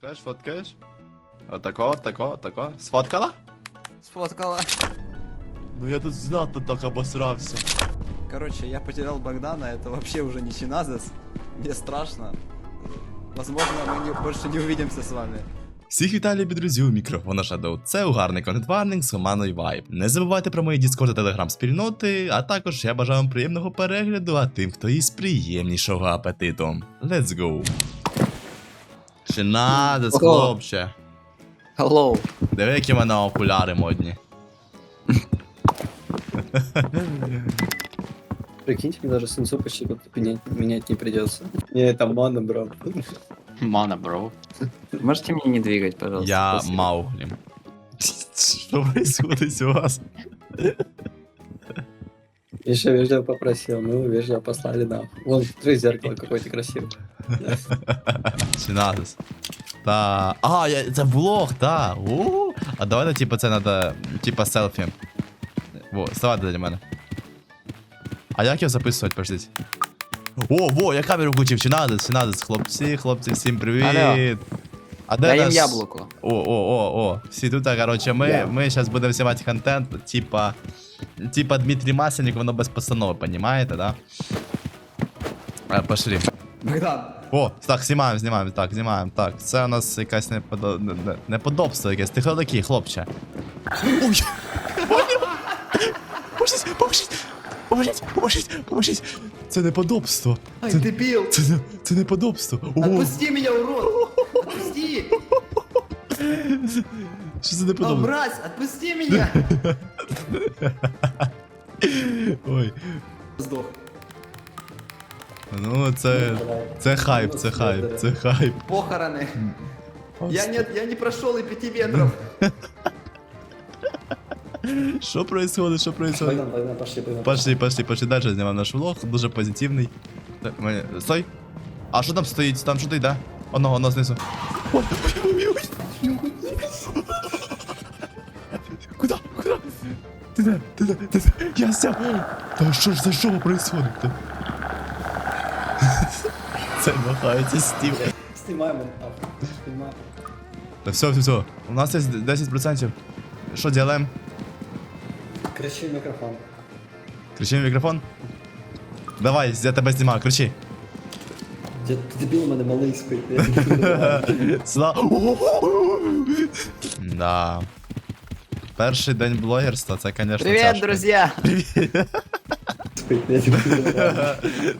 Фоткаєш, фоткаєш? Отако, отако, отако. Сфоткала? Сфоткала. Ну я тут знатно так обосрався. Короче, я потерял Богдана, это вообще уже не Чиназес. Мне страшно. Возможно, мы не- больше не увидимся с вами. Всіх вітаю, любі друзі, у мікрофона Shadow. Це угарний контент-варник з командою Vibe. Не забувайте про мої Discord та Telegram спільноти, а також я бажаю вам приємного перегляду, а тим, хто із приємнішого апетиту. Let's go. Ще надо, Ого. хлопче. Hello. Диви, які в мене окуляри модні. Прикиньте, мне даже сенсу почти как менять, менять не придется. Не, это мана, бро. Мана, бро. Можете меня не двигать, пожалуйста? Я Спасибо. Мауглі. Що происходит у вас? Еще вежливо попросил, мы его вежливо послали на. Вон, три зеркало какое-то красивое. Сінатис. Та. А, я, це влог, та. У. А давайте, типу, це надо. Типа селфі. Во, ставайте для мене. А як його записувати, подождіть? О, во, я камеру включив, Сінатис, Сінатис, хлопці, хлопці, всім привіт. Алло. А де Дай им наш- яблоко. О, о, о, о. Всі тут, короче, ми, Да. ми зараз будемо знімати контент, типа. Типа Дмитрий Масленник, воно без постанови, понімаєте, да? А, пошли. Богдан, О, так, знімаємо, знімаємо, так, знімаємо, так. Це у нас якась неподо... не- не- неподобство якесь. Ти хто такий, хлопче? Ой! Поможіть, поможіть, поможіть, поможіть, поможіть. Це неподобство. Ай, Це, дебил! це, не- це неподобство. Отпусти меня, урод! Отпусти! що це неподобство? мразь, отпусти меня! Ой. Сдох. Ну, це, це хайп, це хайп, це хайп. Похороны. Я не, я не прошел и пяти метров. Що происходит, що происходит? Пойдем, пойдем, пошли, пойдем. Пошли, пошли, пошли дальше, знімаємо наш влог, дуже позитивний. Так, мене- Стой! А що там стоїть? Там що ти йде? Оно, оно знизу. Ой, ой, ой, ой. Куда? Куда? Ти де? Ти де? Ти де? Я сяв! Та що ж за що происходит? Це махається стів. Снимаем он. а, Та все, все, все. У нас є 10%. Що делаем? Кричи в микрофон. Кричи в мікрофон? Давай, я тебе знімаю, кричи. Ты дебил, мене малий спить. Сла... Да. Перший день блогерства, це, конечно, Привет, тяжко. друзья!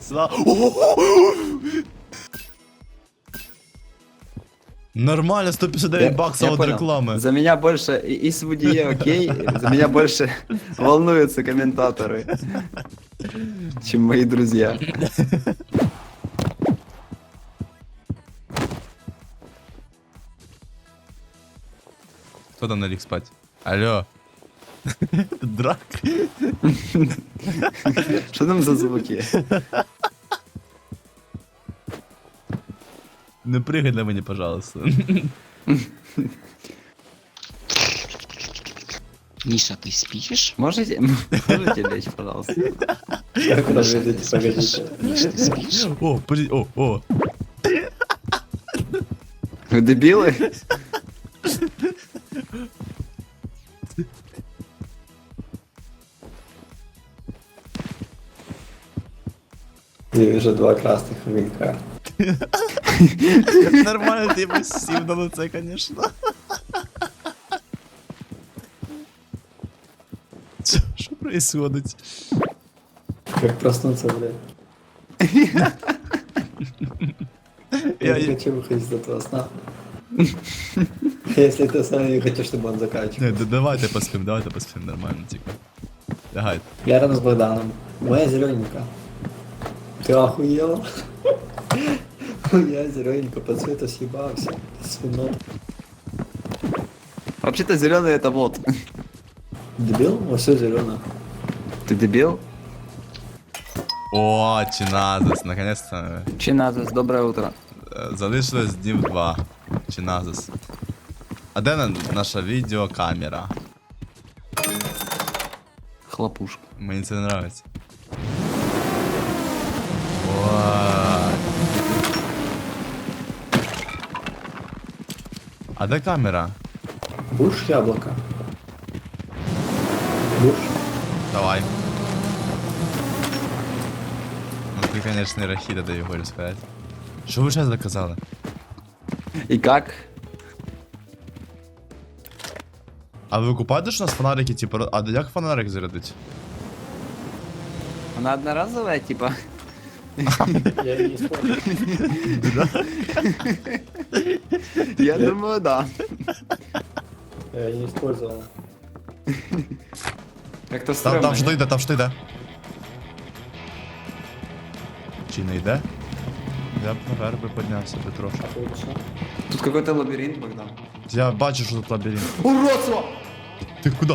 Сла... Нормально, 159 баксов от понял. реклами. За меня больше и, Свудье, окей? За меня больше волнуются комментаторы, чем мои друзья. Хто там наліг спать? Алло. Драк. Что там за звуки? Не прыгай на мені, пожалуйста. Миша, ты спишь? Можете, можете лечь, пожалуйста? Погодите, погодите. Миш, ты спишь? О, о, о. Вы дебилы? Я вижу два красных огонька. Нормально, ти би сів на лице, конечно. Що происходить? Как проснуться, блядь. Я- не хочу выходить из этого сна. Если ты сам не хочешь, чтобы он заканчивал. Не, да давайте поспим, давайте поспим, нормально, типа. Лягай. Я рядом с Богданом. Моя зелененькая. Ты охуела? Я зелененькая по цвету съебался. Свинот. Вообще-то зеленый это вот. Дебил? Во все зеленое. Ты дебил? О, Чиназис, наконец-то. Чиназис, доброе утро. е, Залишилось днів два. Чиназис. А де на- наша відеокамера? Хлопушка. Мені це не нравится. А де камера? Буш яблоко. Буш. Давай. Ну ти, конечно, рахіда даю горю сказати. Що ви ще заказали? И как? А ви купаєте, що у нас фонарики, типу, ро- а як фонарик зарядить? Она одноразовая, типа? Я не использовал. Я думаю, да. Я не использовал. Как-то Там, странно. там що йде, там що йде. Чи не йде? Я б наверх би піднявся би трошки. Тут какой-то лабиринт, Богдан. Я бачу, що тут лабіринт. Уродство! Ти куди?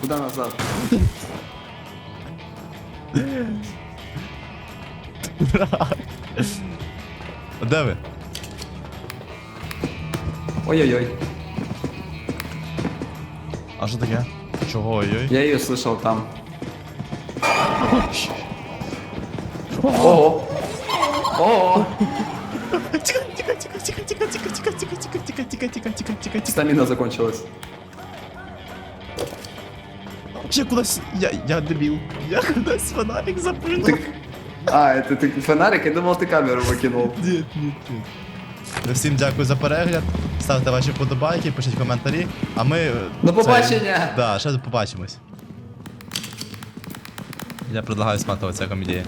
А куда назад? А Де ви? Ой-ой-ой. А що таке? Чого ой-ой? Я ее слышал там. Ого. Ого. Тихо, тихо, тихо, тихо, тихо, тихо, тихо, тихо, тихо, тихо, тихо, тихо, тихо, тихо, тихо. Стамина закончилась. Я кудись, я, я дебіл. Я кудись фонарик запинув. Ты... А, это ты фонарик? Я думал, ты камеру выкинул. Ні, ні, ні. Всім дякую за перегляд. Ставте ваші вподобайки, пишіть коментарі. А ми. е, До це- побачення! Да, ще побачимось. Я предлагаю сматуватися комедії.